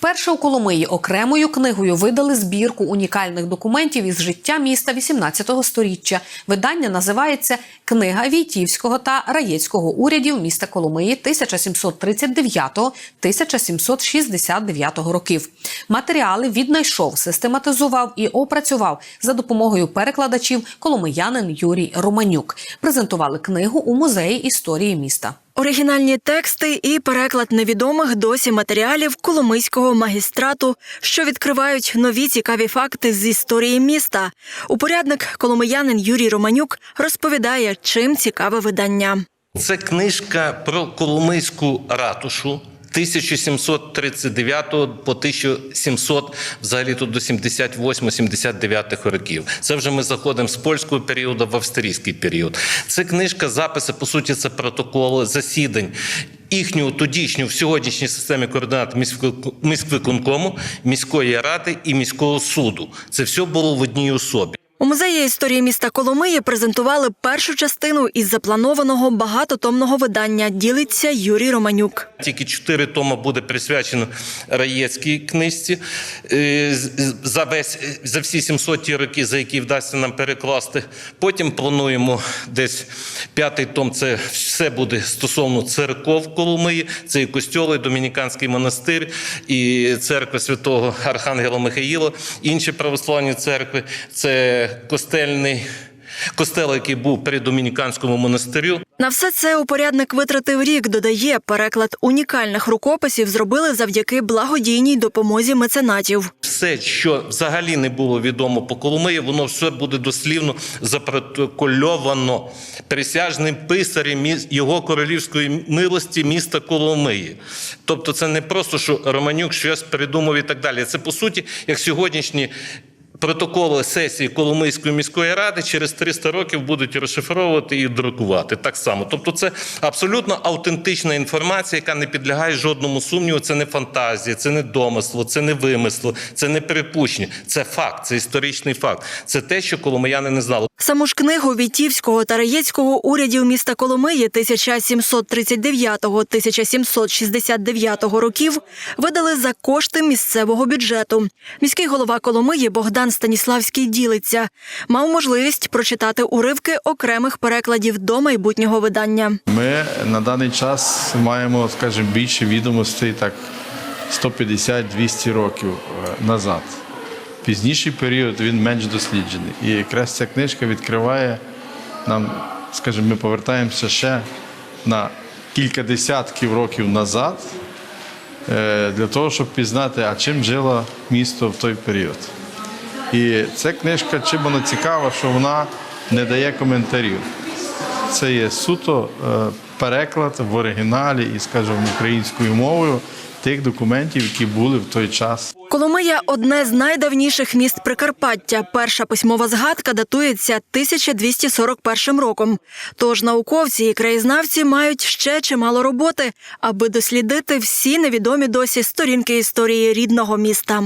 Вперше у Коломиї окремою книгою видали збірку унікальних документів із життя міста 18 століття. Видання називається Книга Війтівського та Раєцького урядів міста Коломиї 1739-1769 років. Матеріали віднайшов, систематизував і опрацював за допомогою перекладачів коломиянин Юрій Романюк. Презентували книгу у музеї історії міста. Оригінальні тексти і переклад невідомих досі матеріалів Коломийського магістрату, що відкривають нові цікаві факти з історії міста. Упорядник коломиянин Юрій Романюк розповідає, чим цікаве видання. Це книжка про Коломийську ратушу 1739 по 1700, взагалі тут до 78-79 років. Це вже ми заходимо з польського періоду в австрійський період. Це книжка, записи, по суті, це протоколи засідань. Їхню тодішню в сьогоднішній системі координат міськвик- міськвиконкому, міської ради і міського суду. Це все було в одній особі. У музеї історії міста Коломиї презентували першу частину із запланованого багатотомного видання. Ділиться Юрій Романюк. Тільки чотири тома буде присвячено Раєцькій книжці е, за весь за всі 700 ті роки, за які вдасться нам перекласти. Потім плануємо десь п'ятий том. Це все буде стосовно церков Коломиї. Це і костьоли, Домініканський монастир, і церква святого Архангела Михаїла, інші православні церкви. Це костельний костел, який був при Домініканському монастирю. На все це упорядник витратив рік. Додає, переклад унікальних рукописів зробили завдяки благодійній допомозі меценатів. Все, що взагалі не було відомо по Коломиї, воно все буде дослівно запротокольовано присяжним писарем його королівської милості міста Коломиї. Тобто, це не просто що Романюк щось придумав і так далі. Це по суті, як сьогоднішні. Протоколи сесії Коломийської міської ради через 300 років будуть розшифровувати і друкувати так само. Тобто, це абсолютно автентична інформація, яка не підлягає жодному сумніву. Це не фантазія, це не домисло, це не вимисло, це не припущення. Це факт, це історичний факт. Це те, що коломияни не знали. Саму ж книгу Війтівського та Раєцького урядів міста Коломиї 1739-1769 років видали за кошти місцевого бюджету. Міський голова Коломиї Богдан Станіславський ділиться. Мав можливість прочитати уривки окремих перекладів до майбутнього видання. Ми на даний час маємо, скажімо, більше відомостей так 150-200 років е, назад. Пізніший період він менш досліджений. І якраз ця книжка відкриває нам, скажімо, ми повертаємося ще на кілька десятків років назад е, для того, щоб пізнати, а чим жило місто в той період. І ця книжка, чим вона цікава, що вона не дає коментарів. Це є суто е, переклад в оригіналі і, скажімо, українською мовою тих документів, які були в той час. Коломия одне з найдавніших міст Прикарпаття. Перша письмова згадка датується 1241 роком. Тож науковці і краєзнавці мають ще чимало роботи, аби дослідити всі невідомі досі сторінки історії рідного міста.